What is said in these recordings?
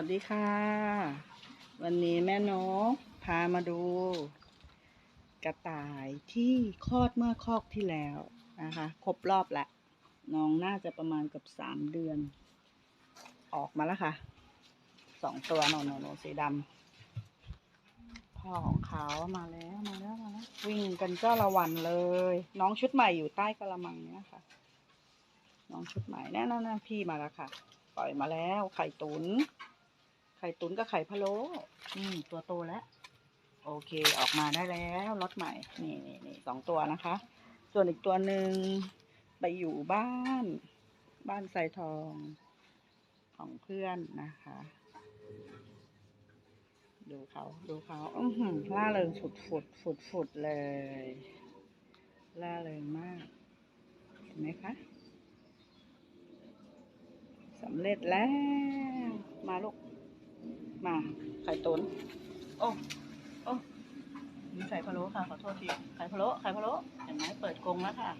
สวัสดีค่ะ วันนี้แม่นกพามาดู กระต่ายที่คลอดเมื่อคลอกที่แล้วนะคะ ครบรอบละน้องน่าจะประมาณกับสามเดือน ออกมาแล้วค่ะสองตัวโนโนโนสีดำพ่อของเขามาแล้วมาแล้วมาแล้ววิ่งกันเจ้าละวันเลย น้องชุดใหม่อยู่ใต้กระมังเนี่ยค่ะ น้องชุดใหม่แน่นอนพี่มาแล้วค่ะ ปล่อยมาแล้วไข่ตุ๋น ไข่ตุ๋นกับไข่พะโล้อืมตัวโตแล้ว โอเคออกมาได้แล้วรถใหม่ นี่นี่นี่สองตัวนะคะ ส่วนอีกตัวหนึ่งไปอยู่บ้าน บ้านไซทองของเพื่อนนะคะ ดูเขาดูเขาอือหือล่าเริงฝุดฝุดฝุดฝุดเลย ล่าเริงมาก เห็นไหมคะสำเร็จแล้ว มาลูก มาไข่ตุนโอ้โอ้มีไข่พะโล้ค่ะ ขอโทษทีไข่พะโล้ไข่พะโล้เห็นไหมเปิดกรงแล้วค่ะ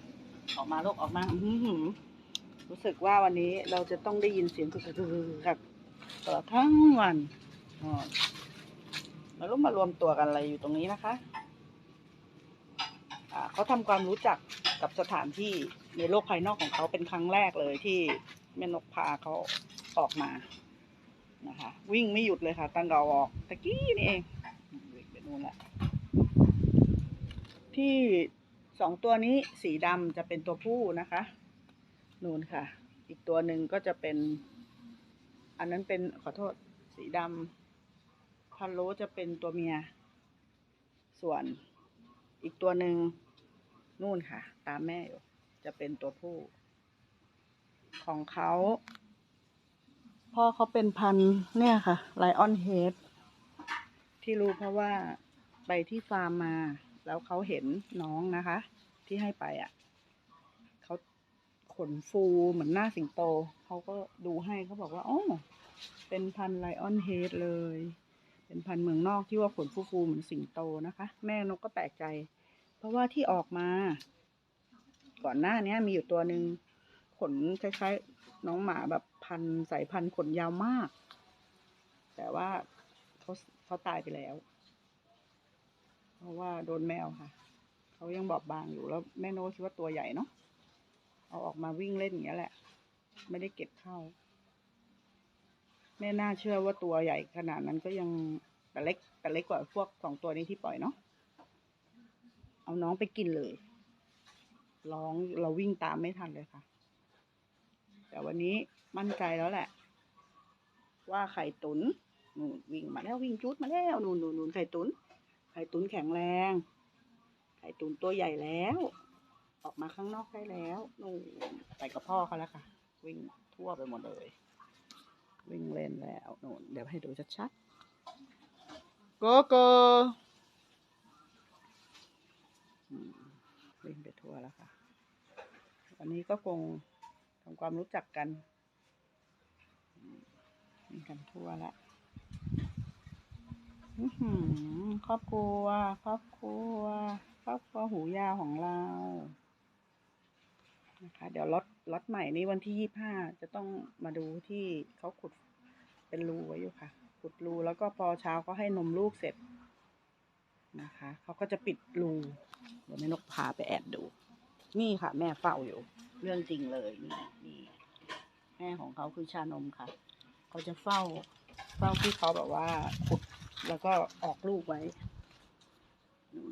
ออกมาลูกออกมาอื้อหือรู้สึกว่าวันนี้เราจะต้องได้ยินเสียงกึกกึกกึกกึกกับตลอดทั้งวันมาร่วมมารวมตัวกันอะไรอยู่ตรงนี้นะคะอ่าเขาทำความรู้จักกับสถานที่ในโลกภายนอกของเขาเป็นครั้งแรกเลยที่แม่นกพาเขาออกมา นะคะ วิ่งไม่หยุดเลยค่ะ ตั้งแต่ออกตะกี้นี่เองวิ่งไปนู่นละที่สองตัวนี้สีดำจะเป็นตัวผู้นะคะนู่นค่ะ อีกตัวหนึ่งก็จะเป็น อันนั้นเป็นขอโทษสีดำพันโลจะเป็นตัวเมีย ส่วนอีกตัวหนึ่งนู่นค่ะ ตามแม่อยู่จะเป็นตัวผู้ ของเขา พ่อเขาเป็นพันเนี่ยค่ะไลออนเฮดที่รู้เพราะว่าไปที่ฟาร์มมา แล้วเขาเห็นน้องนะคะ ที่ให้ไปอะเขาขนฟูเหมือนหน้าสิงโต เขาก็ดูให้เขาบอกว่าโอ๋อเป็นพันไลออนเฮดเลย เป็นพันเมืองนอกที่ว่าขนฟูๆเหมือนสิงโตนะคะ แม่นกก็แปลกใจ เพราะว่าที่ออกมา ก่อนหน้านี้มีอยู่ตัวหนึ่งขนคล้ายๆน้องหมาแบบ พันธุ์สายพันธุ์ขนยาวมาก แต่ว่าเขาเขาตายไปแล้ว เพราะว่าโดนแมวค่ะ เขายังบอบบางอยู่แล้วแม่โน้คิดว่าตัวใหญ่เนาะเอาออกมาวิ่งเล่นอย่างเงี้ยแหละ ไม่ได้เก็บเข้า แม่น่าเชื่อว่าตัวใหญ่ขนาดนั้นก็ยังแต่เล็ก แต่เล็กกว่าพวกสองตัวนี้ที่ปล่อยเนาะเอาน้องไปกินเลย ร้องเราวิ่งตามไม่ทันเลยค่ะ แต่วันนี้มั่นใจแล้วแหละ ว่าไข่ตุนนู่นวิ่งมาแล้ววิ่งจุดมาแล้วนู่นนู่นนู่นไข่ตุน ไข่ตุนแข็งแรง ไข่ตุนตัวใหญ่แล้ว ออกมาข้างนอกได้แล้วนู่นไปกับพ่อเขาแล้วค่ะ วิ่งทั่วไปหมดเลย วิ่งเล่นแล้วนู่นเดี๋ยวให้ดูชัดๆโกโก้วิ่งไปทั่วแล้วค่ะวันนี้ก็คง ทำความรู้จักกันมีกันทั่วละครอบครัว ครอบครัว ครอบครัวหูยาวของเรา นะคะ เดี๋ยวรถรถใหม่นี้วันที่ยี่ห้าจะต้องมาดูที่เขาขุดเป็นรูไว้อยู่ค่ะ ขุดรูแล้วก็พอเช้าก็ให้นมลูกเสร็จนะคะ เขาก็จะปิดรู เดี๋ยวแม่นกพาไปแอบดู นี่ค่ะ แม่เฝ้าอยู่ เรื่องจริงเลยนี่นี่แม่ของเขาคือชานมค่ะ เขาจะเฝ้า เฝ้าที่เขาแบบว่าขุดแล้วก็ออกลูกไว้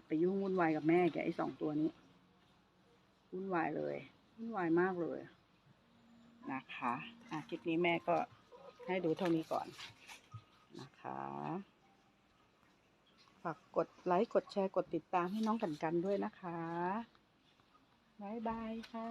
ไปยุ่งวุ่นวายกับแม่แกไอ้สองตัวนี้วุ่นวายเลยวุ่นวายมากเลยนะคะอะคลิปนี้แม่ก็ให้ดูเท่านี้ก่อนนะคะ ฝากกดไลค์ กดแชร์ กดติดตามให้น้องกันกันด้วยนะคะ บายบายค่ะ